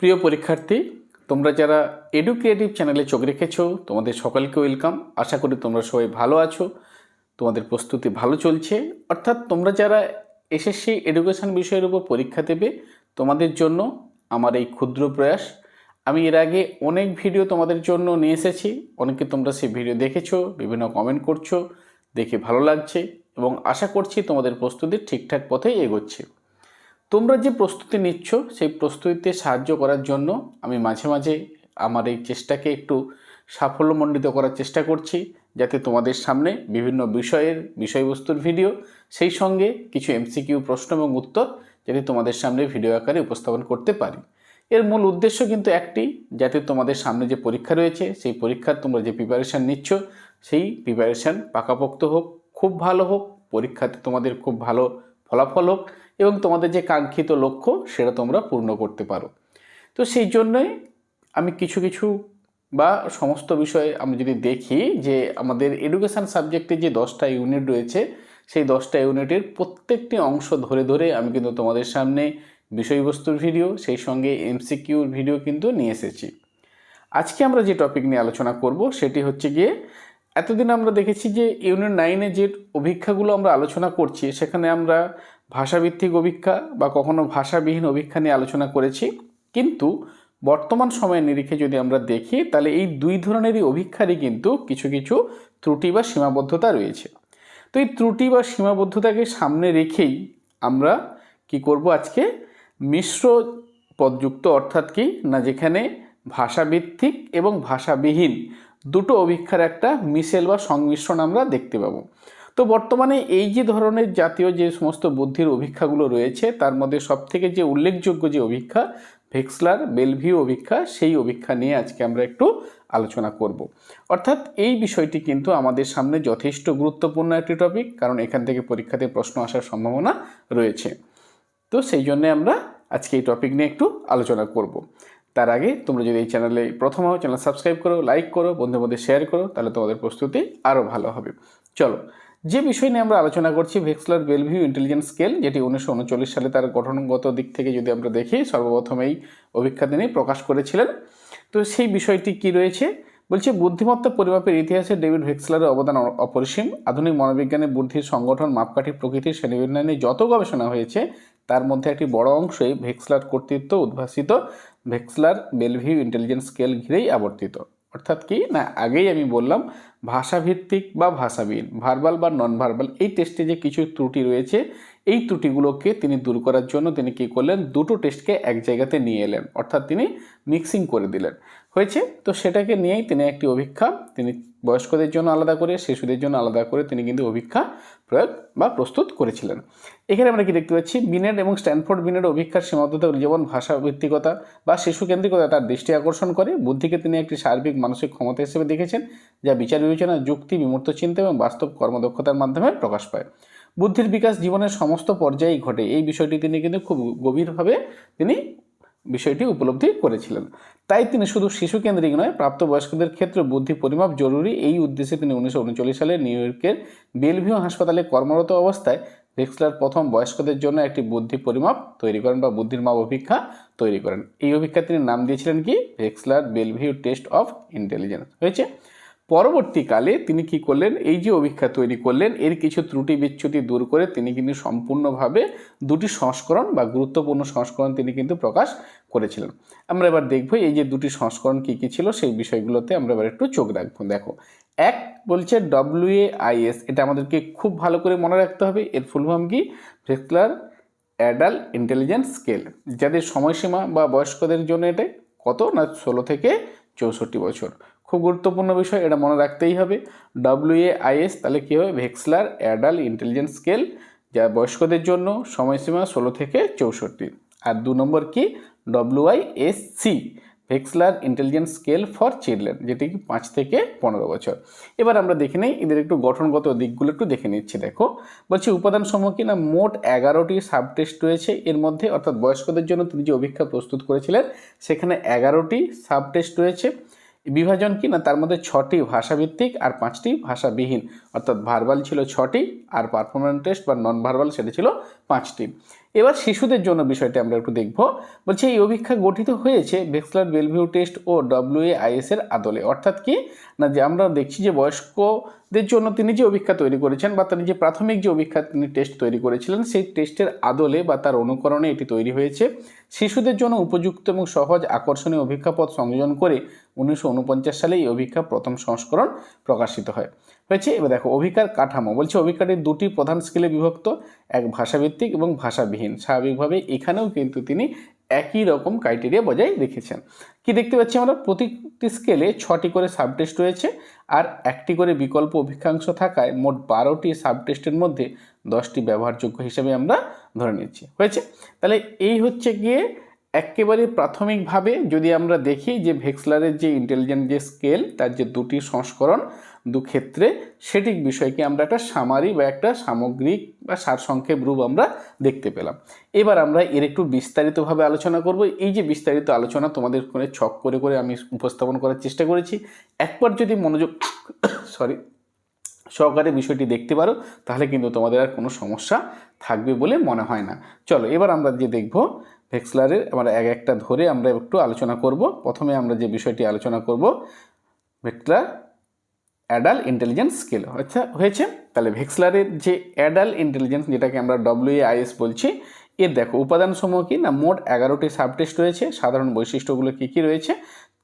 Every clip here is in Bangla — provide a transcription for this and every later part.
প্রিয় পরীক্ষার্থী, তোমরা যারা এডুকেটিভ চ্যানেলে চোখ রেখেছো, তোমাদের সকলকে ওয়েলকাম আশা করি তোমরা সবাই ভালো আছো, তোমাদের প্রস্তুতি ভালো চলছে। অর্থাৎ তোমরা যারা এসএসসি এডুকেশন বিষয়ের উপর পরীক্ষা দেবে, তোমাদের জন্য আমার এই ক্ষুদ্র প্রয়াস। আমি এর আগে অনেক ভিডিও তোমাদের জন্য নিয়ে এসেছি। অনেকে তোমরা সেই ভিডিও দেখেছ, বিভিন্ন কমেন্ট করছ, দেখে ভালো লাগছে এবং আশা করছি তোমাদের প্রস্তুতি ঠিকঠাক পথেই এগোচ্ছে। তোমরা যে প্রস্তুতি নিচ্ছ, সেই প্রস্তুতিতে সাহায্য করার জন্য আমি মাঝে মাঝে আমার এই চেষ্টাকে একটু সাফল্যমণ্ডিত করার চেষ্টা করছি, যাতে তোমাদের সামনে বিভিন্ন বিষয়ের বিষয়বস্তুর ভিডিও, সেই সঙ্গে কিছু এমসিকিউ প্রশ্ন এবং উত্তর যাতে তোমাদের সামনে ভিডিও আকারে উপস্থাপন করতে পারি। এর মূল উদ্দেশ্য কিন্তু একটি, যাতে তোমাদের সামনে যে পরীক্ষা রয়েছে, সেই পরীক্ষার তোমরা যে প্রিপারেশান নিচ্ছ, সেই প্রিপারেশান পাকাপোক্ত হোক, খুব ভালো হোক, পরীক্ষাতে তোমাদের খুব ভালো ফলাফল হোক এবং তোমাদের যে কাঙ্ক্ষিত লক্ষ্য, সেটা তোমরা পূর্ণ করতে পারো। তো সেই জন্যই আমি কিছু কিছু বা সমস্ত বিষয়ে আমরা যদি দেখি যে আমাদের এডুকেশান সাবজেক্টে যে দশটা ইউনিট রয়েছে, সেই দশটা ইউনিটের প্রত্যেকটি অংশ ধরে ধরে আমি কিন্তু তোমাদের সামনে বিষয়বস্তুর ভিডিও সেই সঙ্গে এমসিকিউর ভিডিও কিন্তু নিয়ে এসেছি। আজকে আমরা যে টপিক নিয়ে আলোচনা করব, সেটি হচ্ছে গিয়ে এতদিন আমরা দেখেছি যে ইউনিট নাইনে যে অভিক্ষাগুলো আমরা আলোচনা করছি, সেখানে আমরা ভাষাভিত্তিক অভিক্ষা বা কখনো ভাষাবিহীন অভিক্ষা নিয়ে আলোচনা করেছি। কিন্তু বর্তমান সময়ের নিরিখে যদি আমরা দেখি, তাহলে এই দুই ধরনেরই অভিক্ষারই কিন্তু কিছু কিছু ত্রুটি বা সীমাবদ্ধতা রয়েছে। তো এই ত্রুটি বা সীমাবদ্ধতাকে সামনে রেখেই আমরা কি করব আজকে? মিশ্র পদযুক্ত অর্থাৎ কি? না, যেখানে ভাষাভিত্তিক এবং ভাষাবিহীন দুটো অভিক্ষার একটা মিশেল বা সংমিশ্রণ আমরা দেখতে পাবো। তো বর্তমানে এই যে ধরনের জাতীয় যে সমস্ত বুদ্ধির অভিক্ষাগুলো রয়েছে, তার মধ্যে সবথেকে যে উল্লেখযোগ্য যে অভিক্ষা, ভেক্সলার বেলভিউ অভিক্ষা, সেই অভিক্ষা নিয়ে আজকে আমরা একটু আলোচনা করব। অর্থাৎ এই বিষয়টি কিন্তু আমাদের সামনে যথেষ্ট গুরুত্বপূর্ণ একটি টপিক কারণ এখান থেকে পরীক্ষাতে প্রশ্ন আসার সম্ভাবনা রয়েছে। তো সেই জন্যে আমরা আজকে এই টপিক নিয়ে একটু আলোচনা করব। তার আগে তোমরা যদি এই চ্যানেলে প্রথম হও চ্যানেল সাবস্ক্রাইব করো লাইক করো, বন্ধুদের মধ্যে শেয়ার করো, তাহলে তোমাদের প্রস্তুতি আরও ভালো হবে। চলো যে বিষয় নিয়ে আমরা আলোচনা করছি ভেক্সলার বেলভিউ ইন্টেলিজেন্স স্কেল যেটি উনিশশো উনচল্লিশ সালে তার গঠনগত দিক থেকে যদি আমরা দেখি, সর্বপ্রথম এই অভিক্ষা তিনি প্রকাশ করেছিলেন। তো সেই বিষয়টি কি রয়েছে? বলছে, বুদ্ধিমত্তা পরিমাপের ইতিহাসে ডেভিড ভেক্সলারের অবদান অপরিসীম। আধুনিক মনোবিজ্ঞানে বুদ্ধির সংগঠন, মাপকাঠি প্রকৃতির শ্রেণীবিন্যাস নিয়ে যত গবেষণা হয়েছে, তার মধ্যে একটি বড় অংশই ভেক্সলার কর্তৃত্ব উদ্ভাসিত। ভেক্সলার বেলভিউ ইন্টেলিজেন্স স্কেল ঘিরেই আবর্তিত। অর্থাৎ কি? না, আগেই আমি বললাম ভাষাভিত্তিক বা ভাষাবিহীন ভার্বাল বা নন ভার্বাল এই টেস্টে যে কিছু ত্রুটি রয়েছে, এই ত্রুটিগুলোকে তিনি দূর করার জন্য তিনি কী করলেন? দুটো টেস্টকে এক জায়গাতে নিয়ে এলেন, অর্থাৎ তিনি মিক্সিং করে দিলেন। হয়েছে? তো সেটাকে নিয়েই তিনি একটি অভিক্ষা, তিনি বয়স্কদের জন্য আলাদা করে, শিশুদের জন্য আলাদা করে তিনি কিন্তু অভিক্ষা প্রয়োগ বা প্রস্তুত করেছিলেন। এখানে আমরা কি দেখতে পাচ্ছি? বিনেট এবং স্ট্যানফোর্ড বিনেট অভিক্ষার সীমাবদ্ধতা যেমন ভাষা ভিত্তিকতা বা শিশু কেন্দ্রিকতা তার দৃষ্টি আকর্ষণ করে। বুদ্ধিকে তিনি একটি সার্বিক মানসিক ক্ষমতা হিসেবে দেখেছেন, যা বিচার বিবেচনা, যুক্তি, বিমূর্ত চিন্তা এবং বাস্তব কর্মদক্ষতার মাধ্যমে প্রকাশ পায়। বুদ্ধির বিকাশ জীবনের সমস্ত পর্যায়েই ঘটে। এই বিষয়টি তিনি কিন্তু খুব গভীরভাবে তিনি বিষয়টি উপলব্ধি করেছিলেন। তাই তিনি শুধু শিশু কেন্দ্রিক নয়, প্রাপ্তবয়স্কদের ক্ষেত্রে বুদ্ধি পরিমাপ জরুরি। এই উদ্দেশ্যে তিনি উনিশশো উনচল্লিশ সালে নিউ ইয়র্কের বেলভিউ হাসপাতালে কর্মরত অবস্থায় ভেক্সলার প্রথম বয়স্কদের জন্য একটি বুদ্ধি পরিমাপ তৈরি করেন বা বুদ্ধির মাপ অভিক্ষা তৈরি করেন। এই অভিক্ষা তিনি নাম দিয়েছিলেন কি? Wechsler Bellevue test of intelligence. হয়েছে? পরবর্তীকালে তিনি কি করলেন? এই যে অভিক্ষা তৈরি করলেন, এর কিছু ত্রুটি বিচ্যুতি দূর করে তিনি কিন্তু সম্পূর্ণভাবে দুটি সংস্করণ বা গুরুত্বপূর্ণ সংস্করণ তিনি কিন্তু প্রকাশ করেছিলেন আমরা এবার দেখব এই যে দুটি সংস্করণ কী কী ছিল, সেই বিষয়গুলোতে আমরা এবার একটু চোখ রাখব। দেখো, এক বলছে ডব্লিউএআইএস এটা আমাদেরকে খুব ভালো করে মনে রাখতে হবে, এর ফুল ফর্ম কি? Wechsler adult intelligence scale. যাদের সময়সীমা বা বয়স্কদের জন্য এটা কত না ষোলো থেকে চৌষট্টি বছর? খুব গুরুত্বপূর্ণ বিষয়, এটা মনে রাখতেই হবে। ডব্লিউএ ডব্লিউএআইএস তাহলে কী হবে? ভেক্সলার অ্যাডাল্ট ইন্টেলিজেন্স স্কেল, যা বয়স্কদের জন্য সময়সীমা ষোলো থেকে চৌষট্টি। আর দু নম্বর কি? WISC Wechsler intelligence scale for children যেটি কি পাঁচ থেকে পনেরো বছর। এবার আমরা দেখে নেই, এদের একটু গঠনগত দিকগুলো একটু দেখে নিচ্ছি, দেখো। বলছি উপাদান সমূহ কি না? মোট এগারোটি সাব টেস্ট রয়েছে। এর মধ্যে অর্থাৎ বয়স্কদের জন্য তিনি যে অভিক্ষা প্রস্তুত করেছিলেন, সেখানে এগারোটি সাব টেস্ট রয়েছে। বিভাজন কি না? তার মধ্যে ছটি ভাষাভিত্তিক আর পাঁচটি ভাষাবিহীন। অর্থাৎ ভার্বাল ছিল ছটি, আর পারফরমেন্স টেস্ট বা নন ভার্বাল সেটা ছিল পাঁচটি। এবার শিশুদের জন্য বিষয়টি আমরা একটু দেখব। বলছে, এই অভিক্ষা গঠিত হয়েছে ভেক্সলার বেলভিউ টেস্ট ও ডব্লিউএআইএস এর আদলে। অর্থাৎ কি? না, যে আমরা দেখছি যে বয়স্কদের জন্য তিনি যে অভিক্ষা তৈরি করেছেন বা তিনি যে প্রাথমিক যে অভিক্ষা তিনি টেস্ট তৈরি করেছিলেন, সেই টেস্টের আদলে বা তার অনুকরণে এটি তৈরি হয়েছে। শিশুদের জন্য উপযুক্ত এবং সহজ আকর্ষণীয় অভিক্ষাপথ সংযোজন করে উনিশশো ঊনপঞ্চাশ সালে এই অভিক্ষা প্রথম সংস্করণ প্রকাশিত হয়। হয়েছে। এবার দেখো, অভিকার কাঠামো। বলছে অভিকারের দুটি প্রধান স্কেলে বিভক্ত, এক ভাষাভিত্তিক এবং ভাষাবিহীন। স্বাভাবিকভাবে এখানেও কিন্তু তিনি একই রকম ক্রাইটেরিয়া বজায় রেখেছেন। কি দেখতে পাচ্ছি আমরা? প্রতিটি স্কেলে ছটি করে সাবটেস্ট রয়েছে আর একটি করে বিকল্প অভিজ্ঞাংশ থাকায় মোট বারোটি সাবটেস্টের মধ্যে দশটি ব্যবহারযোগ্য হিসেবে আমরা ধরে নিচ্ছি। হয়েছে? তাহলে এই হচ্ছে গিয়ে একেবারে প্রাথমিকভাবে যদি আমরা দেখি যে ভেক্সলারের যে ইন্টেলিজেন্ট যে স্কেল তার যে দুটি সংস্করণ দু ক্ষেত্রে সেটিক বিষয়কে আমরা একটা সামারি বা একটা সামগ্রিক বা সারসংক্ষেপ রূপ আমরা দেখতে পেলাম। এবার আমরা এর একটু বিস্তারিতভাবে আলোচনা করব। এই যে বিস্তারিত আলোচনা তোমাদের করে ছক করে করে আমি উপস্থাপন করার চেষ্টা করেছি। একবার যদি মনোযোগ সরি, সহকারে বিষয়টি দেখতে পারো, তাহলে কিন্তু তোমাদের আর কোনো সমস্যা থাকবে বলে মনে হয় না। চলো, এবার আমরা যে দেখব ভেক্সলারের আমরা এক একটা ধরে আমরা একটু আলোচনা করব। প্রথমে আমরা যে বিষয়টি আলোচনা করব ভেক্সলার অ্যাডাল ইন্টেলিজেন্স স্কেল। আচ্ছা হয়েছে? তাহলে ভেক্সলারের যে অ্যাডাল ইন্টেলিজেন্স, যেটাকে আমরা ডব্লিউআইএস বলছি এর দেখো উপাদান সমূহ কি না? মোট এগারোটি সাবটেস্ট রয়েছে। সাধারণ বৈশিষ্ট্যগুলো কী কী রয়েছে?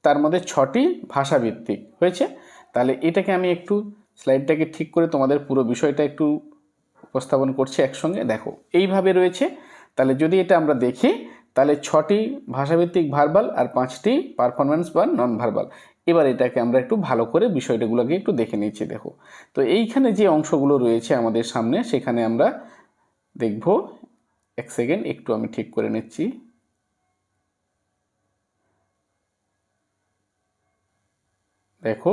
তার মধ্যে ছটি ভাষাভিত্তিক। হয়েছে? তাহলে এটাকে আমি একটু স্লাইডটাকে ঠিক করে তোমাদের পুরো বিষয়টা একটু উপস্থাপন করছি একসঙ্গে। দেখো, এইভাবে রয়েছে। তাহলে যদি এটা আমরা দেখি, তাহলে ছটি ভাষাভিত্তিক ভার্বাল আর পাঁচটি পারফরমেন্স বা নন ভার্বাল এবার এটাকে আমরা একটু ভালো করে বিষয়টাগুলোকে একটু দেখে নিচ্ছি, দেখো। তো এইখানে যে অংশগুলো রয়েছে আমাদের সামনে, সেখানে আমরা দেখব, এক সেকেন্ড, একটু আমি ঠিক করে নিচ্ছি। দেখো।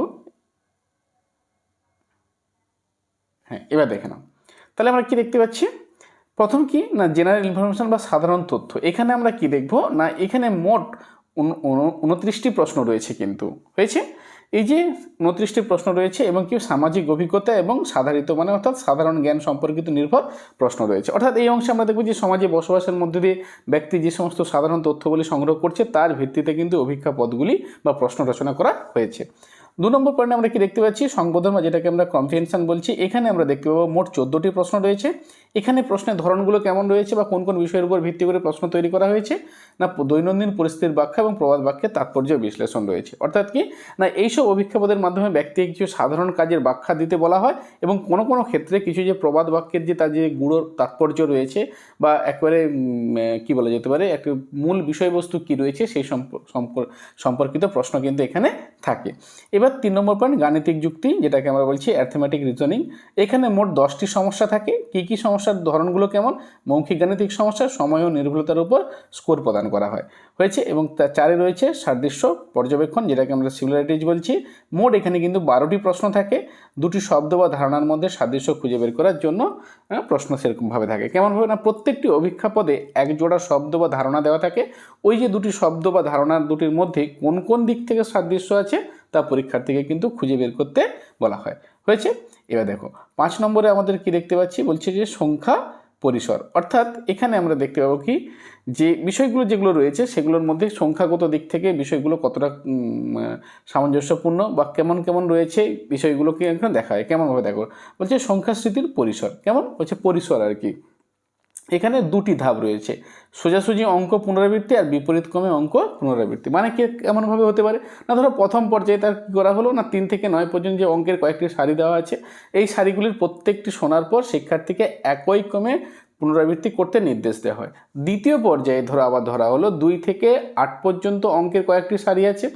হ্যাঁ এবার দেখে নাও। তাহলে আমরা কি দেখতে পাচ্ছি? প্রথম কি? না জেনারেল ইনফরমেশন বা সাধারণ তথ্য। এখানে আমরা কি দেখব? না, এখানে মোট উনত্রিশটি প্রশ্ন রয়েছে কিন্তু। হয়েছে? এই যে উনত্রিশটি প্রশ্ন রয়েছে এবং কি সামাজিক অভিজ্ঞতা এবং সাধারিত মানে অর্থাৎ সাধারণ জ্ঞান সম্পর্কিত নির্ভর প্রশ্ন রয়েছে। অর্থাৎ এই অংশে আমরা দেখব যে সমাজে বসবাসের মধ্যে দিয়ে ব্যক্তি যে সমস্ত সাধারণ তথ্যগুলি সংগ্রহ করছে তার ভিত্তিতে কিন্তু অভিজ্ঞা পদগুলি বা প্রশ্ন রচনা করা হয়েছে। দু নম্বর পয়েন্টে আমরা কি দেখতে পাচ্ছি? সংবোধন যেটাকে আমরা কম্প্রিহেনশন বলছি, এখানে আমরা দেখতে পাবো মোট চোদ্দোটি প্রশ্ন রয়েছে। এখানে প্রশ্নের ধরনগুলো কেমন রয়েছে বা কোন কোন বিষয়ের উপর ভিত্তি করে প্রশ্ন তৈরি করা হয়েছে? না, দৈনন্দিন পরিস্থিতির ব্যাখ্যা এবং প্রবাদ বাক্যের তাৎপর্য বিশ্লেষণ রয়েছে। অর্থাৎ কি? না, এইসব অভিক্ষাপদের মাধ্যমে ব্যক্তিকে কিছু সাধারণ কাজের ব্যাখ্যা দিতে বলা হয় এবং কোনো কোনো ক্ষেত্রে কিছু যে প্রবাদ বাক্যের যে তার যে গুঁড়োর তাৎপর্য রয়েছে বা একবারে কি বলা যেতে পারে? একটি মূল বিষয়বস্তু কি রয়েছে সেই সম্পর্কিত প্রশ্ন কিন্তু এখানে থাকে। এবার তিন নম্বর পয়েন্ট গাণিতিক যুক্তি, যেটাকে আমরা বলছি অ্যাথমেটিক রিজনিং এখানে মোট দশটি সমস্যা থাকে। কি কি সমস্যার ধরনগুলো কেমন? মৌখিক গাণিতিক সমস্যা, সময় ও নির্ভুলতার উপর স্কোর প্রদান করা হয়। হয়েছে? এবং তার চারে রয়েছে সাদৃশ্য, পর্যবেক্ষণ, যেটাকে আমরা সিমিলারিটিজ বলছি। মোট এখানে কিন্তু বারোটি প্রশ্ন থাকে। দুটি শব্দ বা ধারণার মধ্যে সাদৃশ্য খুঁজে বের করার জন্য প্রশ্ন সেরকমভাবে থাকে। কেমনভাবে না, প্রত্যেকটি অভিক্ষা পদে এক জোড়া শব্দ বা ধারণা দেওয়া থাকে। ওই যে দুটি শব্দ বা ধারণার দুটির মধ্যে কোন কোন দিক থেকে সাদৃশ্য আছে তা পরীক্ষার্থীকে কিন্তু খুঁজে বের করতে বলা হয়। হয়েছে? এবার দেখো, পাঁচ নম্বরে আমাদের কি দেখতে পাচ্ছি? বলছে যে সংখ্যা পরিসর। অর্থাৎ এখানে আমরা দেখতে পাবো কি? যে বিষয়গুলো যেগুলো রয়েছে, সেগুলোর মধ্যে সংখ্যাগত দিক থেকে বিষয়গুলো কতটা সামঞ্জস্যপূর্ণ বা কেমন কেমন রয়েছে, বিষয়গুলোকে এখানে দেখা হয় কেমনভাবে দেখো? বলছে সংখ্যাস্মৃতির পরিসর। কেমন? বলছে পরিসর আর কি। এখানে দুটি ধাপ রয়েছে। সোজাসুজি অঙ্ক পুনরাবৃত্তি আর বিপরীত ক্রমে অঙ্ক পুনরাবৃত্তি। মানে কি এমনভাবে হতে পারে? না ধরো প্রথম পর্যায়ে তার কী করা হলো? না তিন থেকে নয় পর্যন্ত যে অঙ্কের কয়েকটি সারি দেওয়া আছে, এই সারিগুলির প্রত্যেকটি শোনার পর শিক্ষার্থীকে একই ক্রমে পুনরাবৃত্তি করতে নির্দেশ দেওয়া হয়। দ্বিতীয় পর্যায়ে ধরো আবার ধরা হলো, দুই থেকে আট পর্যন্ত অঙ্কের কয়েকটি সারি আছে।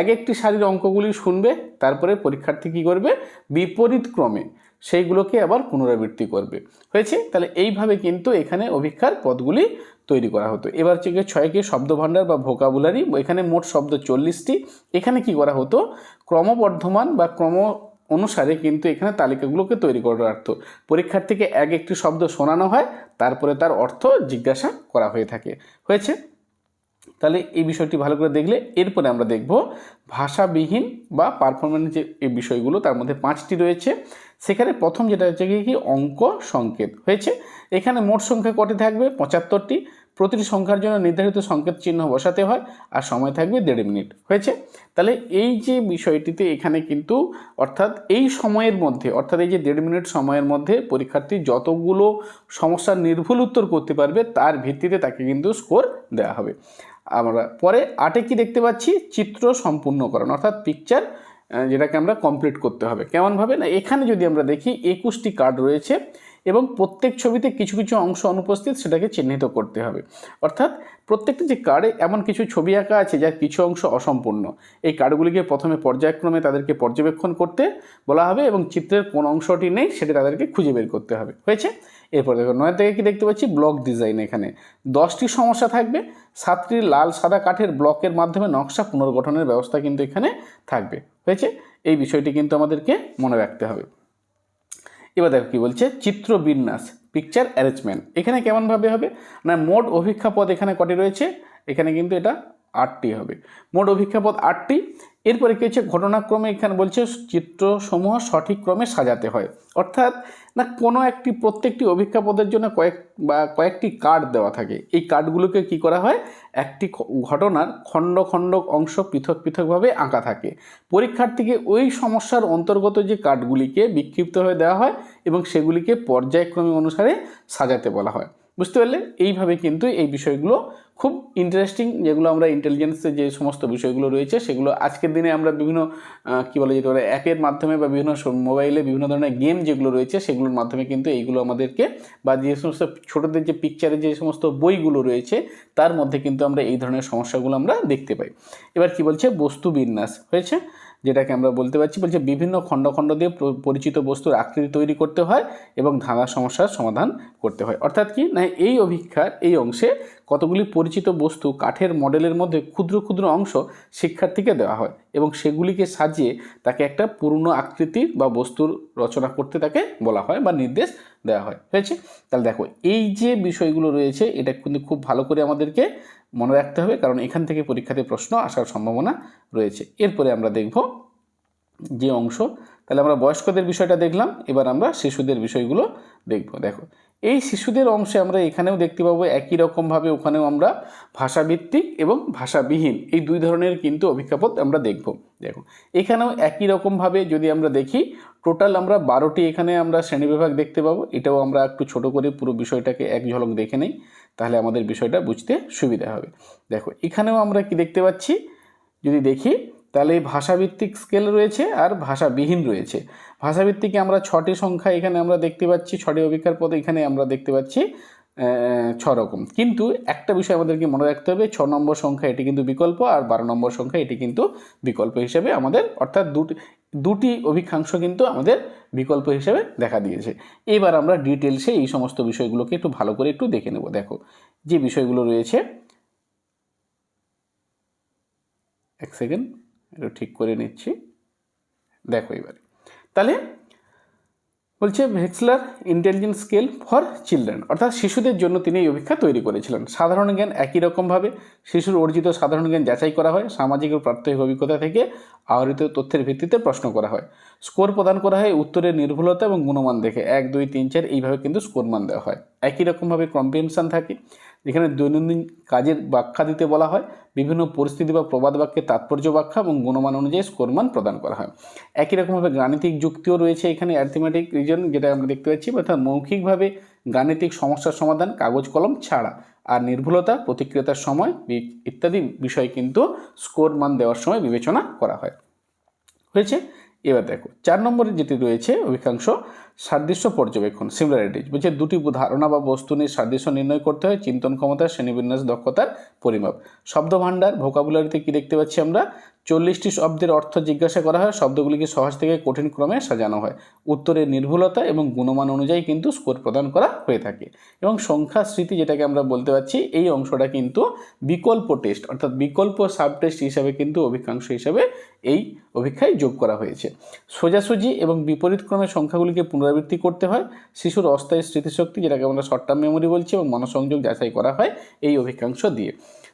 এক একটি সারির অঙ্কগুলি শুনবে, তারপরে পরীক্ষার্থী কী করবে? বিপরীত ক্রমে সেইগুলোকে আবার পুনরাবৃত্তি করবে। হয়েছে? তাহলে এইভাবে কিন্তু এখানে অভিক্ষার পদগুলি তৈরি করা হতো। এবার গিয়ে ছয়কে শব্দভাণ্ডার বা ভোকাবুলারি এখানে মোট শব্দ চল্লিশটি। এখানে কি করা হতো? ক্রমবর্ধমান বা ক্রম অনুসারে কিন্তু এখানে তালিকাগুলোকে তৈরি করার অর্থ পরীক্ষার্থীকে এক একটি শব্দ শোনানো হয়, তারপরে তার অর্থ জিজ্ঞাসা করা হয়ে থাকে। হয়েছে? তাহলে এই বিষয়টি ভালো করে দেখলে এরপরে আমরা দেখব ভাষাবিহীন বা পারফরমেন্স যে এই বিষয়গুলো, তার মধ্যে পাঁচটি রয়েছে। সেখানে প্রথম যেটা হচ্ছে কি অঙ্ক সংকেত হয়েছে। এখানে মোট সংখ্যা কটি থাকবে? পঁচাত্তরটি। প্রতিটি সংখ্যার জন্য নির্ধারিত সংকেত চিহ্ন বসাতে হয় আর সময় থাকবে দেড় মিনিট। হয়েছে? তাহলে এই যে বিষয়টিতে এখানে কিন্তু অর্থাৎ এই সময়ের মধ্যে, অর্থাৎ এই যে দেড় মিনিট সময়ের মধ্যে পরীক্ষার্থী যতগুলো সমস্যার নির্ভুল উত্তর করতে পারবে, তার ভিত্তিতে তাকে কিন্তু স্কোর দেওয়া হবে। আমরা পরে আটে কি দেখতে পাচ্ছি? চিত্র সম্পূর্ণকরণ, অর্থাৎ পিকচার যেটাকে আমরা কমপ্লিট করতে হবে। কেমনভাবে? না, এখানে যদি আমরা দেখি, একুশটি কার্ড রয়েছে এবং প্রত্যেক ছবিতে কিছু কিছু অংশ অনুপস্থিত সেটাকে চিহ্নিত করতে হবে। অর্থাৎ প্রত্যেকটি যে কার্ডে এমন কিছু ছবি আঁকা আছে যার কিছু অংশ অসম্পূর্ণ। এই কার্ডগুলিকে প্রথমে পর্যায়ক্রমে তাদেরকে পর্যবেক্ষণ করতে বলা হবে এবং চিত্রের কোন অংশটি নেই সেটা তাদেরকে খুঁজে বের করতে হবে। হয়েছে? এরপর দেখো, নয় থেকে কি দেখতে পাচ্ছি? ব্লক ডিজাইন এখানে। দশটি সমস্যা থাকবে। সাতটি লাল সাদা কাঠের ব্লকের মাধ্যমে নকশা পুনর্গঠনের ব্যবস্থা কিন্তু এখানে থাকবে। হয়েছে? এই বিষয়টি কিন্তু আমাদেরকে মনে রাখতে হবে। এবার দেখো কী বলছে, চিত্র বিন্যাস পিকচার অ্যারেঞ্জমেন্ট এখানে কেমনভাবে হবে? না, মোট অভিক্ষাপদ এখানে কটি রয়েছে? এখানে কিন্তু এটা আটটি হবে। মোট অভিক্ষাপদ আটটি এরপরে কী হচ্ছে? ঘটনাক্রমে এখানে বলছে, চিত্রসমূহ সঠিক ক্রমে সাজাতে হয়। অর্থাৎ, না, কোনো একটি প্রত্যেকটি অভিক্ষা পদের জন্য কয়েক, বা কয়েকটি কার্ড দেওয়া থাকে। এই কার্ডগুলোকে কি করা হয়? একটি ঘটনার খণ্ড খণ্ড অংশ পৃথক পৃথকভাবে আঁকা থাকে। পরীক্ষার্থীকে ওই সমস্যার অন্তর্গত যে কার্ডগুলিকে বিক্ষিপ্ত হয়ে দেওয়া হয় এবং সেগুলিকে পর্যায়ক্রমে অনুসারে সাজাতে বলা হয়। বুঝতে পারলে? এইভাবে কিন্তু এই বিষয়গুলো খুব ইন্টারেস্টিং যেগুলো আমরা ইন্টেলিজেন্সের যে সমস্ত বিষয়গুলো রয়েছে, সেগুলো আজকের দিনে আমরা বিভিন্ন কী বলা যেতে পারে অ্যাপের মাধ্যমে বা বিভিন্ন মোবাইলে বিভিন্ন ধরনের গেম যেগুলো রয়েছে, সেগুলোর মাধ্যমে কিন্তু এইগুলো আমাদেরকে বা যে সমস্ত ছোটোদের যে পিকচারে যে সমস্ত বইগুলো রয়েছে, তার মধ্যে কিন্তু আমরা এই ধরনের সমস্যাগুলো আমরা দেখতে পাই। এবার কি বলছে, বস্তু বিন্যাস হয়েছে, যেটাকে আমরা বলতে পারছি, বলছে বিভিন্ন খণ্ড খণ্ড দিয়ে পরিচিত বস্তুর আকৃতি তৈরি করতে হয় এবং ধাঁধা সমস্যার সমাধান করতে হয়। অর্থাৎ কি, না, এই অভিক্ষার এই অংশে কতগুলি পরিচিত বস্তু কাঠের মডেলের মধ্যে ক্ষুদ্র ক্ষুদ্র অংশ শিক্ষার্থীকে দেওয়া হয় এবং সেগুলিকে সাজিয়ে তাকে একটা পূর্ণ আকৃতির বা বস্তুর রচনা করতে তাকে বলা হয় বা নির্দেশ দেওয়া হয়। হয়েছে? তাহলে দেখো, এই যে বিষয়গুলো রয়েছে, এটা কিন্তু খুব ভালো করে আমাদেরকে মনে রাখতে হবে কারণ এখান থেকে পরীক্ষাতে প্রশ্ন আসার সম্ভাবনা রয়েছে। এরপরে আমরা দেখব যে অংশ। তাহলে আমরা বয়স্কদের বিষয়টা দেখলাম, এবার আমরা শিশুদের বিষয়গুলো দেখব। দেখো এই শিশুদের অংশে আমরা এখানেও দেখতে পাবো একই রকমভাবে ওখানেও আমরা ভাষাভিত্তিক এবং ভাষাবিহীন এই দুই ধরনের কিন্তু অভিজ্ঞাপদ আমরা দেখব। দেখো, এখানেও একই রকমভাবে যদি আমরা দেখি, টোটাল আমরা বারোটি এখানে আমরা শ্রেণীবিভাগ দেখতে পাবো। এটাও আমরা একটু ছোট করে পুরো বিষয়টাকে এক ঝলক দেখে নেই, তাহলে আমাদের বিষয়টা বুঝতে সুবিধা হবে। দেখো, এখানেও আমরা কি দেখতে পাচ্ছি? যদি দেখি তাহলে এই ভাষাভিত্তিক স্কেল রয়েছে আর ভাষাবিহীন রয়েছে। ভাষাভিত্তিকে আমরা ছটি সংখ্যা এখানে আমরা দেখতে পাচ্ছি, ছটি অভিজ্ঞার পদে এখানে আমরা দেখতে পাচ্ছি ছ রকম। কিন্তু একটা বিষয় আমাদেরকে মনে রাখতে হবে, ছ নম্বর সংখ্যা এটি কিন্তু বিকল্প আর বারো নম্বর সংখ্যা এটি কিন্তু বিকল্প হিসেবে আমাদের, অর্থাৎ দুটি দুটি অভিক্ষাংশ কিন্তু আমাদের বিকল্প হিসেবে দেখা দিয়েছে। এবার আমরা ডিটেলসে এই সমস্ত বিষয়গুলোকে একটু ভালো করে একটু দেখে নেব। দেখো, যে বিষয়গুলো রয়েছে, এক সেকেন্ড একটু ঠিক করে নিচ্ছি। দেখো এবারে। তাহলে বলছে Wechsler intelligence scale for children অর্থাৎ শিশুদের জন্য তিনি এই অভিক্ষা তৈরি করেছিলেন। সাধারণ জ্ঞান একই রকমভাবে শিশুর অর্জিত সাধারণ জ্ঞান যাচাই করা হয়, সামাজিক ও প্রাত্যহিক অভিজ্ঞতা থেকে আহরিত তথ্যের ভিত্তিতে প্রশ্ন করা হয়। স্কোর প্রদান করা হয় উত্তরের নির্ভুলতা এবং গুণমান দেখে। এক, দুই, তিন, চার এইভাবে কিন্তু স্কোর মান দেওয়া হয়। একই রকমভাবে কম্পিটিশান থাকে। যেখানে দৈনন্দিন কাজের ব্যাখ্যা দিতে বলা হয়। বিভিন্ন পরিস্থিতি বা প্রবাদ বাক্যের তাৎপর্য ব্যাখ্যা এবং গুণমান অনুযায়ী স্কোরমান প্রদান করা হয়। একই রকমভাবে গাণিতিক যুক্তিও রয়েছে এখানে অ্যাথমেটিক রিজন যেটা আমরা দেখতে পাচ্ছি অর্থাৎ মৌখিকভাবে গাণিতিক সমস্যার সমাধান কাগজ কলম ছাড়া। আর নির্ভুলতা, প্রতিক্রিয়তার সময় ইত্যাদি বিষয় কিন্তু স্কোর মান দেওয়ার সময় বিবেচনা করা হয়। হয়েছে? এবার দেখো, চার নম্বরে যেটি রয়েছে, অধিকাংশ সাদৃশ্য পর্যবেক্ষণ সিমিলারিটিজ বলছে দুটি ধারণা বা বস্তু নিয়ে সাদৃশ্য নির্ণয় করতে হয়, চিন্তন ক্ষমতা, শ্রেণীবিন্যাস, দক্ষতার পরিমাপ। শব্দ ভাণ্ডার ভোকাবুলারিতে কী দেখতে পাচ্ছি আমরা? চল্লিশটি শব্দের অর্থ জিজ্ঞাসা করা হয়, শব্দগুলিকে সহজ থেকে কঠিন ক্রমে সাজানো হয়। উত্তরের নির্ভুলতা এবং গুণমান অনুযায়ী কিন্তু স্কোর প্রদান করা হয়ে থাকে। এবং সংখ্যা স্মৃতি যেটাকে আমরা বলতে পারছি, এই অংশটা কিন্তু বিকল্প টেস্ট, অর্থাৎ বিকল্প সাব টেস্ট হিসাবে কিন্তু অভিজ্ঞাংশ হিসাবে এই অভিক্ষায় যোগ করা হয়েছে। সোজাসুজি এবং বিপরীত ক্রমে সংখ্যাগুলিকে পুনরাবৃত্তি করতে হয়। শিশুর অস্থায়ী স্মৃতিশক্তি, যেটাকে আমরা শর্ট টার্ম মেমোরি বলছি এবং মনসংযোগ যাচাই করা হয়, এই অভিজ্ঞাংশ দিয়ে।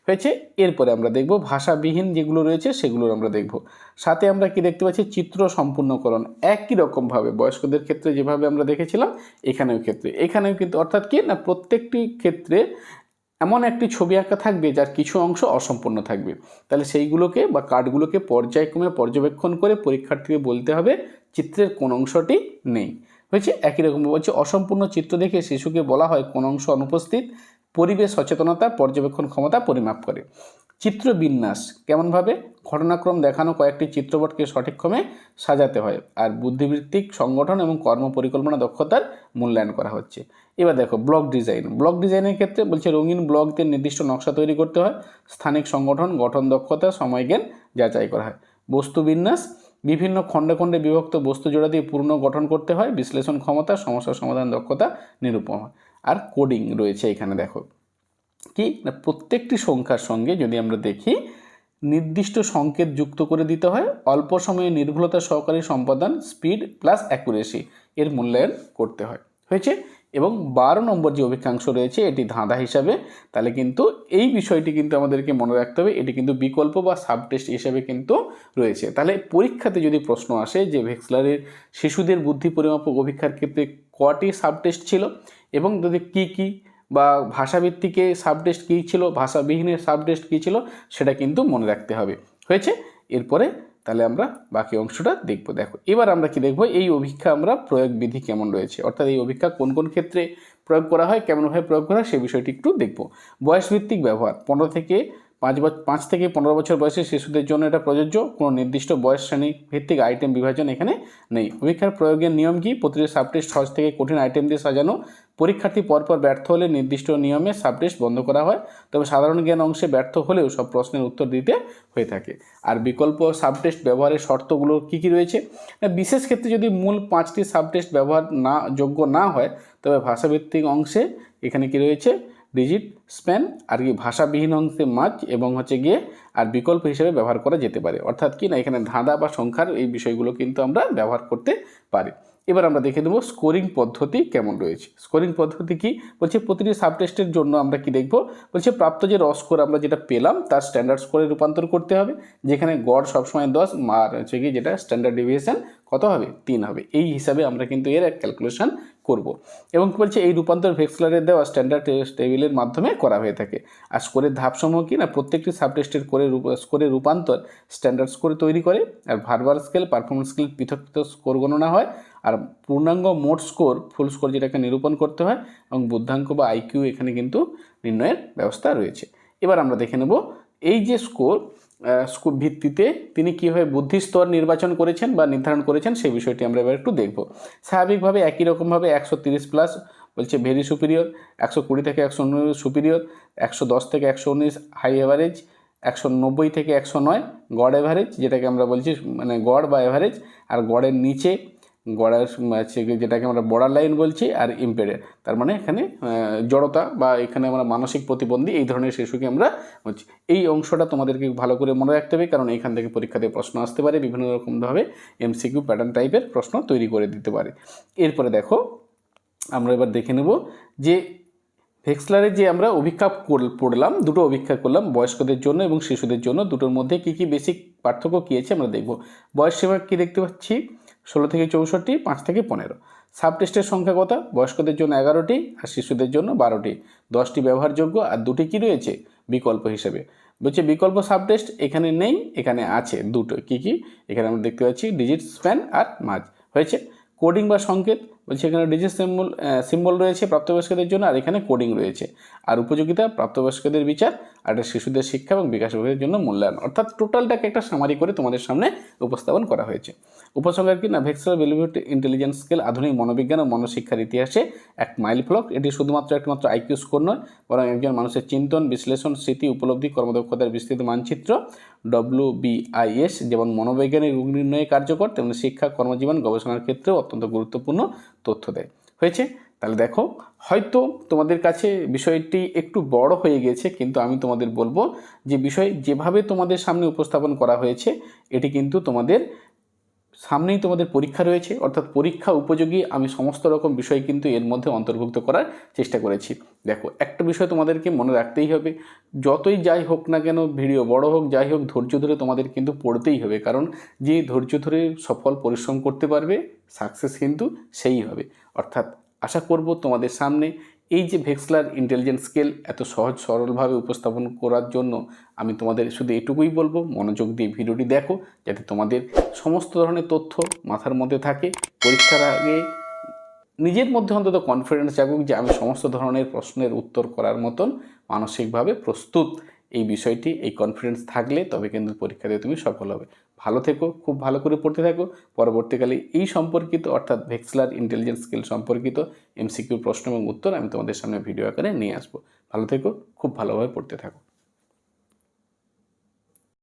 হয়েছে। এরপরে আমরা দেখব ভাষাবিহীন যেগুলো রয়েছে সেগুলোর আমরা দেখব। সাথে আমরা কি দেখতে পাচ্ছি? চিত্র সম্পূর্ণকরণ। একই রকমভাবে বয়স্কদের ক্ষেত্রে যেভাবে আমরা দেখেছিলাম, এখানেও ক্ষেত্রে। এখানেও কিন্তু অর্থাৎ কি? না, প্রত্যেকটি ক্ষেত্রে এমন একটি ছবি আঁকা থাকবে যার কিছু অংশ অসম্পূর্ণ থাকবে। তাহলে সেইগুলোকে বা কার্ডগুলোকে পর্যায়ক্রমে পর্যবেক্ষণ করে পরীক্ষার্থীকে বলতে হবে, চিত্রের কোন অংশটি নেই? হয়েছে? একই রকম বলছে, অসম্পূর্ণ চিত্র দেখে শিশুকে বলা হয় কোন অংশ অনুপস্থিত পরিবেশ সচেতনতা, পর্যবেক্ষণ ক্ষমতা পরিমাপ করে। চিত্র বিন্যাস, কেমনভাবে? ঘটনাক্রম দেখানো কয়েকটি চিত্রপটকে সঠিকক্রমে সাজাতে হয় আর বুদ্ধিবৃত্তিক সংগঠন এবং কর্ম পরিকল্পনা দক্ষতার মূল্যায়ন করা হচ্ছে। এবার দেখো, ব্লক ডিজাইন। ব্লক ডিজাইনের ক্ষেত্রে বলছে রঙিন ব্লক দিয়ে নির্দিষ্ট নকশা তৈরি করতে হয়, স্থানিক সংগঠন, গঠন দক্ষতা, সময়জ্ঞান যাচাই করা হয়। বস্তু বিন্যাস, বিভিন্ন খণ্ডে খণ্ডে বিভক্ত বস্তু জোড়া দিয়ে পূর্ণ গঠন করতে হয়, বিশ্লেষণ ক্ষমতা, সমস্যা সমাধান দক্ষতা নিরূপণ হয়। আর কোডিং রয়েছে এখানে দেখো। কি? না, প্রত্যেকটি সংখ্যার সঙ্গে যদি আমরা দেখি, নির্দিষ্ট সংকেত যুক্ত করে দিতে হয়, অল্প সময়ে নির্ভুলতা সহকারী সম্পাদন স্পিড প্লাস অ্যাকুরেসি এর মূল্যায়ন করতে হয়। হয়েছে? এবং বারো নম্বর যে অভিজ্ঞাংশ রয়েছে, এটি ধাঁধা হিসাবে, তাহলে কিন্তু এই বিষয়টি কিন্তু আমাদেরকে মনে রাখতে হবে, এটি কিন্তু বিকল্প বা সাব টেস্ট হিসাবে কিন্তু রয়েছে। তাহলে পরীক্ষাতে যদি প্রশ্ন আসে যে ভেক্সলারের শিশুদের বুদ্ধি পরিমাপক অভিক্ষার ক্ষেত্রে কটি সাব টেস্ট ছিল এবং যদি কী কী বা ভাষাভিত্তিকে সাব টেস্ট কী ছিল ভাষাবিহীনের সাব টেস্ট কী ছিল, সেটা কিন্তু মনে রাখতে হবে। হয়েছে? এরপরে তাহলে আমরা বাকি অংশটা দেখব। দেখো, এবার আমরা কি দেখব? এই অভিক্ষা আমরা প্রয়োগ বিধি কেমন রয়েছে? অর্থাৎ এই অভিক্ষা কোন কোন ক্ষেত্রে প্রয়োগ করা হয়, কেমনভাবে প্রয়োগ করা হয়, সে বিষয়টি একটু দেখব। বয়সভিত্তিক ব্যবহার, পনেরো থেকে পাঁচ পাঁচ থেকে পনেরো বছর বয়সের শিশুদের জন্য এটা প্রযোজ্য। কোনো নির্দিষ্ট বয়স শ্রেণি ভিত্তিক আইটেম বিভাজন এখানে নেই। অভিক্ষার প্রয়োগের নিয়ম কি? প্রতিটি সাবটেস্ট সহজ থেকে কঠিন আইটেম দিয়ে সাজানো। পরীক্ষার্থী পরপর ব্যর্থ হলে নির্দিষ্ট নিয়মে সাবটেস্ট বন্ধ করা হয়। তবে সাধারণ জ্ঞান অংশে ব্যর্থ হলেও সব প্রশ্নের উত্তর দিতে হয়ে থাকে। আর বিকল্প সাবটেস্ট ব্যবহারের শর্তগুলো কী কী রয়েছে? বিশেষ ক্ষেত্রে যদি মূল পাঁচটি সাবটেস্ট ব্যবহার না যোগ্য না হয়, তবে ভাষাভিত্তিক অংশে এখানে কি রয়েছে? ডিজিট স্প্যান আর কি ভাষাবিহীন অংশে মাছ এবং হচ্ছে গিয়ে আর বিকল্প হিসেবে ব্যবহার করা যেতে পারে। অর্থাৎ কি না, এখানে ধাঁধা বা সংখ্যার এই বিষয়গুলো কিন্তু আমরা ব্যবহার করতে পারি। এবার আমরা দেখে নেব স্কোরিং পদ্ধতি কেমন রয়েছে। স্কোরিং পদ্ধতি কি? বলছে প্রতিটি সাবটেস্টের জন্য আমরা কি দেখব? বলছে প্রাপ্ত যে র স্কোর আমরা যেটা পেলাম, তার স্ট্যান্ডার্ড স্কোরে রূপান্তর করতে হবে, যেখানে গড় সবসময় দশ, মার হচ্ছে কি যেটা স্ট্যান্ডার্ড ডেভিয়েশন কত হবে? তিন হবে। এই হিসাবে আমরা কিন্তু এর এক ক্যালকুলেশন করব। এবং বলছে, এই রূপান্তর ভেক্সলারের দেওয়া স্ট্যান্ডার্ড টেবিলের মাধ্যমে করা হয়ে থাকে। আর স্কোরের ধাপসমূহ কি না, প্রত্যেকটি সাবটেস্টের করে স্কোরের রূপান্তর স্ট্যান্ডার্ড স্কোরে তৈরি করে। আর ভার্বাল স্কেল পারফরমেন্স স্কেল পৃথক পৃথক স্কোর গণনা হয়। আর পূর্ণাঙ্গ মোট স্কোর ফুল স্কোর যেটাকে নিরূপণ করতে হয় এবং বুদ্ধাঙ্ক বা আইকিউ এখানে কিন্তু নির্ণয়ের ব্যবস্থা রয়েছে। এবার আমরা দেখে নেব, এই যে স্কোর স্কোর ভিত্তিতে তিনি কীভাবে বুদ্ধি স্তর নির্বাচন করেছেন বা নির্ধারণ করেছেন সেই বিষয়টি আমরা এবার একটু দেখব। স্বাভাবিকভাবে একই রকমভাবে একশো তিরিশ প্লাস বলছে ভেরি সুপিরিয়র একশো কুড়ি থেকে একশো উনিশ সুপিরিয়র একশো দশ থেকে একশো উনিশ হাই অ্যাভারেজ একশো নব্বই থেকে একশো নয় গড় অ্যাভারেজ যেটাকে আমরা বলছি মানে গড় বা অ্যাভারেজ আর গড়ের নিচে গড়ের হচ্ছে যেটাকে আমরা বর্ডার লাইন বলছি আর ইম্পেডের তার মানে এখানে জড়তা বা এখানে আমরা মানসিক প্রতিবন্ধী এই ধরনের শিশুকে আমরা বলছি এই অংশটা তোমাদেরকে ভালো করে মনে রাখতে হবে, কারণ এখান থেকে পরীক্ষাতে প্রশ্ন আসতে পারে, বিভিন্ন রকমভাবে এমসিকিউ প্যাটার্ন টাইপের প্রশ্ন তৈরি করে দিতে পারে। এরপরে দেখো, আমরা এবার দেখে নেব যে ভেক্সলারের যে আমরা অভিক্ষা পড়লাম, দুটো অভিক্ষা করলাম, বয়স্কদের জন্য এবং শিশুদের জন্য, দুটোর মধ্যে কী কী বেসিক পার্থক্য কী আছে আমরা দেখব। বয়স সীমা কী দেখতে পাচ্ছি? ষোলো থেকে চৌষট্টি, পাঁচ থেকে পনেরো। সাব টেস্টের সংখ্যা কত? বয়স্কদের জন্য এগারোটি আর শিশুদের জন্য বারোটি। দশটি ব্যবহারযোগ্য আর দুটি কি রয়েছে? বিকল্প হিসেবে। বলছে বিকল্প সাব টেস্ট এখানে নেই, এখানে আছে দুটো। কি কি? এখানে আমরা দেখতে পাচ্ছি ডিজিট স্প্যান আর মাঝ হয়েছে? কোডিং বা সংকেত? বলছে এখানে ডিজিট সিম্বল সিম্বল রয়েছে প্রাপ্তবয়স্কদের জন্য আর এখানে কোডিং রয়েছে। আর উপযোগিতা? প্রাপ্তবয়স্কদের বিচার আর শিশুদের শিক্ষা এবং বিকাশ বিভাগের জন্য মূল্যায়ন। অর্থাৎ টোটালটাকে একটা সামারি করে তোমাদের সামনে উপস্থাপন করা হয়েছে। উপসংহার কি না? ভেক্সেল ভ্যালুয়েট ইন্টেলিজেন্স স্কেল আধুনিক মনোবিজ্ঞান ও মনশিক্ষার ইতিহাসে এক মাইল ফলক এটি শুধুমাত্র একমাত্র আইকিউ স্কোর নয়, বরং একজন মানুষের চিন্তন, বিশ্লেষণ, স্মৃতি, উপলব্ধি, কর্মদক্ষতার বিস্তৃত মানচিত্র ডব্লিউ বিআইএস যেমন মনোবৈজ্ঞানিক রোগ নির্ণয়ে কার্যকর, তেমনি শিক্ষা, কর্মজীবন, গবেষণার ক্ষেত্রেও অত্যন্ত গুরুত্বপূর্ণ তথ্য দেয়। হয়েছে? তাহলে দেখো, হয়তো তোমাদের কাছে বিষয়টি একটু বড় হয়ে গেছে, কিন্তু আমি তোমাদের বলব যে বিষয় যেভাবে তোমাদের সামনে উপস্থাপন করা হয়েছে, এটি কিন্তু তোমাদের সামনেই তোমাদের পরীক্ষা রয়েছে, অর্থাৎ পরীক্ষা উপযোগী আমি সমস্ত রকম বিষয় কিন্তু এর মধ্যে অন্তর্ভুক্ত করার চেষ্টা করেছি। দেখো, একটা বিষয় তোমাদেরকে মনে রাখতেই হবে, যতই যাই হোক না কেন, ভিডিও বড় হোক, যাই হোক, ধৈর্য ধরে তোমাদের কিন্তু পড়তেই হবে, কারণ যে ধৈর্য ধরে সফল পরিশ্রম করতে পারবে, সাকসেস কিন্তু সেই হবে। অর্থাৎ আশা করব তোমাদের সামনে এই যে ভেক্সলার ইন্টেলিজেন্স স্কেল এত সহজ সরলভাবে উপস্থাপন করার জন্য আমি তোমাদের শুধু এটুকুই বলব, মনোযোগ দিয়ে ভিডিওটি দেখো যাতে তোমাদের সমস্ত ধরনের তথ্য মাথার মধ্যে থাকে। পরীক্ষার আগে নিজের মধ্যে অন্তত কনফিডেন্স জাগুক যে আমি সমস্ত ধরনের প্রশ্নের উত্তর করার মতন মানসিকভাবে প্রস্তুত। এই বিষয়টি, এই কনফিডেন্স থাকলে তবে কিন্তু পরীক্ষাতে তুমি সফল হবে। ভালো থেকো, খুব ভালো করে পড়তে থাকো। পরবর্তীকালে এই সম্পর্কিত, অর্থাৎ ভেক্সলার ইন্টেলিজেন্স স্কিল সম্পর্কিত এমসিকিউ প্রশ্ন এবং উত্তর আমি তোমাদের সামনে ভিডিও আকারে নিয়ে আসব। ভালো থেকো, খুব ভালোভাবে পড়তে থাকো।